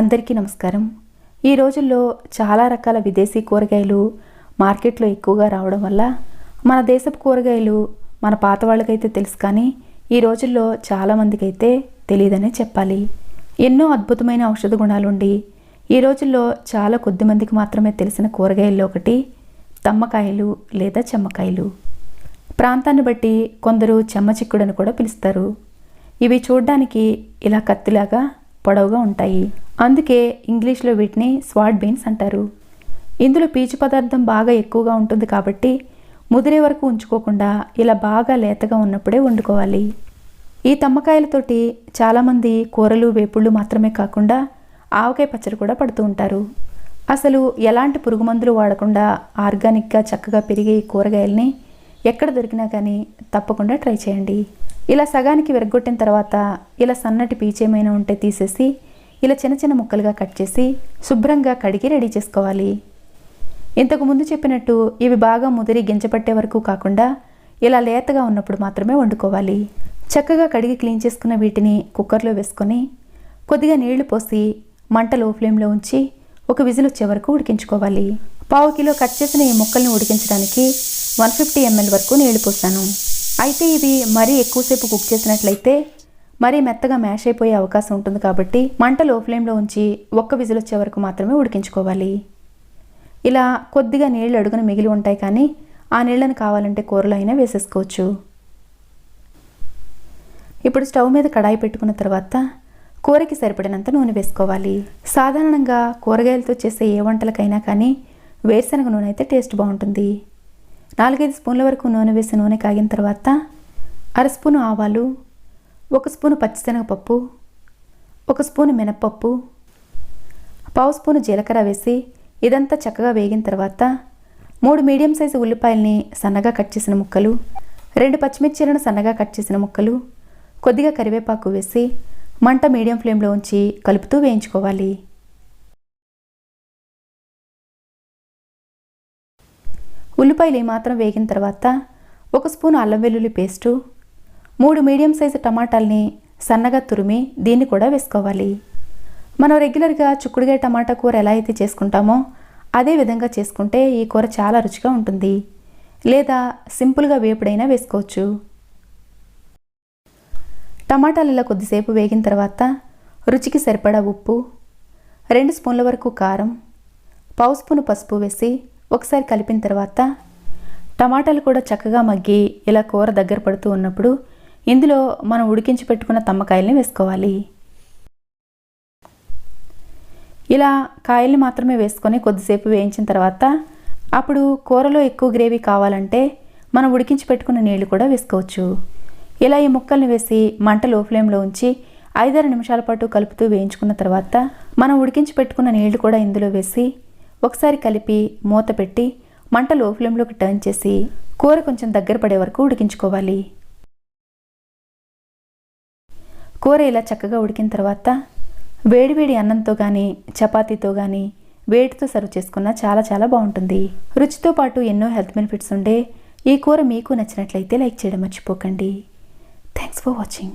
అందరికీ నమస్కారం. ఈ రోజుల్లో చాలా రకాల విదేశీ కూరగాయలు మార్కెట్లో ఎక్కువగా రావడం వల్ల మన దేశపు కూరగాయలు మన పాత వాళ్ళకైతే తెలుసు కానీ ఈ రోజుల్లో చాలామందికి అయితే తెలియదనే చెప్పాలి. ఎన్నో అద్భుతమైన ఔషధ గుణాలుండి ఈ రోజుల్లో చాలా కొద్ది మందికి మాత్రమే తెలిసిన కూరగాయల్లో ఒకటి తమ్మకాయలు లేదా చెమ్మకాయలు. ప్రాంతాన్ని బట్టి కొందరు చెమ్మ చిక్కుడని కూడా పిలుస్తారు. ఇవి చూడ్డానికి ఇలా కత్తిలాగా పొడవుగా ఉంటాయి. అందుకే ఇంగ్లీష్లో వీటిని స్వాట్ బీన్స్ అంటారు. ఇందులో పీచు పదార్థం బాగా ఎక్కువగా ఉంటుంది కాబట్టి ముదిరే వరకు ఉంచుకోకుండా ఇలా బాగా లేతగా ఉన్నప్పుడే వండుకోవాలి. ఈ తమ్మకాయలతోటి చాలామంది కూరలు వేపుళ్ళు మాత్రమే కాకుండా ఆవకాయ పచ్చడి కూడా పడుతూ ఉంటారు. అసలు ఎలాంటి పురుగు మందులు వాడకుండా ఆర్గానిక్గా చక్కగా పెరిగే ఈ కూరగాయల్ని ఎక్కడ దొరికినా కానీ తప్పకుండా ట్రై చేయండి. ఇలా సగానికి విరగొట్టిన తర్వాత ఇలా సన్నటి పీచేమైనా ఉంటే తీసేసి ఇలా చిన్న చిన్న ముక్కలుగా కట్ చేసి శుభ్రంగా కడిగి రెడీ చేసుకోవాలి. ఇంతకు ముందు చెప్పినట్టు ఇవి బాగా ముదిరి గింజపట్టే వరకు కాకుండా ఇలా లేతగా ఉన్నప్పుడు మాత్రమే వండుకోవాలి. చక్కగా కడిగి క్లీన్ చేసుకున్న వీటిని కుక్కర్లో వేసుకొని కొద్దిగా నీళ్ళు పోసి మంట లో ఫ్లేమ్లో ఉంచి ఒక విజిల్ వచ్చే వరకు ఉడికించుకోవాలి. పావు కిలో కట్ చేసిన ఈ ముక్కల్ని ఉడికించడానికి వన్ ఫిఫ్టీ ఎంఎల్ వరకు నీళ్ళు పోసాను. అయితే ఇవి మరీ ఎక్కువసేపు కుక్ చేసినట్లయితే మరీ మెత్తగా మ్యాష్ అయిపోయే అవకాశం ఉంటుంది కాబట్టి మంట లో ఫ్లేమ్లో ఉంచి ఒక్క విజిల్ వచ్చే వరకు మాత్రమే ఉడికించుకోవాలి. ఇలా కొద్దిగా నీళ్ళు అడుగున మిగిలి ఉంటాయి కానీ ఆ నీళ్ళని కావాలంటే కూరలో అయినా వేసేసుకోవచ్చు. ఇప్పుడు స్టవ్ మీద కడాయి పెట్టుకున్న తర్వాత కూరకి సరిపడినంత నూనె వేసుకోవాలి. సాధారణంగా కూరగాయలతో చేసే ఏ వంటలకైనా కానీ వేరుశనగ నూనె అయితే టేస్ట్ బాగుంటుంది. నాలుగైదు స్పూన్ల వరకు నూనె వేసి నూనె కాగిన తర్వాత అర స్పూను ఆవాలు ఒక స్పూను పచ్చిశనగపప్పు ఒక స్పూను మినప్పప్పు పావు స్పూను జీలకర్ర వేసి ఇదంతా చక్కగా వేగిన తర్వాత మూడు మీడియం సైజు ఉల్లిపాయల్ని సన్నగా కట్ చేసిన ముక్కలు రెండు పచ్చిమిర్చీలను సన్నగా కట్ చేసిన ముక్కలు కొద్దిగా కరివేపాకు వేసి మంట మీడియం ఫ్లేమ్లో ఉంచి కలుపుతూ వేయించుకోవాలి. ఉల్లిపాయలు ఏమాత్రం వేగిన తర్వాత ఒక స్పూన్ అల్లం వెల్లుల్లి పేస్టు మూడు మీడియం సైజు టమాటాల్ని సన్నగా తురిమి దీన్ని కూడా వేసుకోవాలి. మనం రెగ్యులర్గా చుక్కుడుగాయ టమాటా కూర ఎలా అయితే చేసుకుంటామో అదే విధంగా చేసుకుంటే ఈ కూర చాలా రుచిగా ఉంటుంది. లేదా సింపుల్గా వేపుడైనా వేసుకోవచ్చు. టమాటాలు ఇలా కొద్దిసేపు వేగిన తర్వాత రుచికి సరిపడా ఉప్పు రెండు స్పూన్ల వరకు కారం పావు స్పూను పసుపు వేసి ఒకసారి కలిపిన తర్వాత టమాటాలు కూడా చక్కగా మగ్గి ఇలా కూర దగ్గర పడుతూ ఉన్నప్పుడు ఇందులో మనం ఉడికించి పెట్టుకున్న తమ్మకాయల్ని వేసుకోవాలి. ఇలా కాయల్ని మాత్రమే వేసుకొని కొద్దిసేపు వేయించిన తర్వాత అప్పుడు కూరలో ఎక్కువ గ్రేవీ కావాలంటే మనం ఉడికించి పెట్టుకున్న నీళ్ళు కూడా వేసుకోవచ్చు. ఇలా ఈ ముక్కల్ని వేసి మంట లో ఫ్లేమ్లో ఉంచి ఐదారు నిమిషాల పాటు కలుపుతూ వేయించుకున్న తర్వాత మనం ఉడికించి పెట్టుకున్న నీళ్ళు కూడా ఇందులో వేసి ఒకసారి కలిపి మూత పెట్టి మంట లో ఫ్లేమ్లోకి టర్న్ చేసి కూర కొంచెం దగ్గర పడే వరకు ఉడికించుకోవాలి. కూర ఇలా చక్కగా ఉడికిన తర్వాత వేడివేడి అన్నంతో కానీ చపాతీతో కానీ వేడితో సర్వ్ చేసుకున్న చాలా చాలా బాగుంటుంది. రుచితో పాటు ఎన్నో హెల్త్ బెనిఫిట్స్ ఉండే ఈ కూర మీకు నచ్చినట్లయితే లైక్ చేయడం మర్చిపోకండి. Thanks for watching.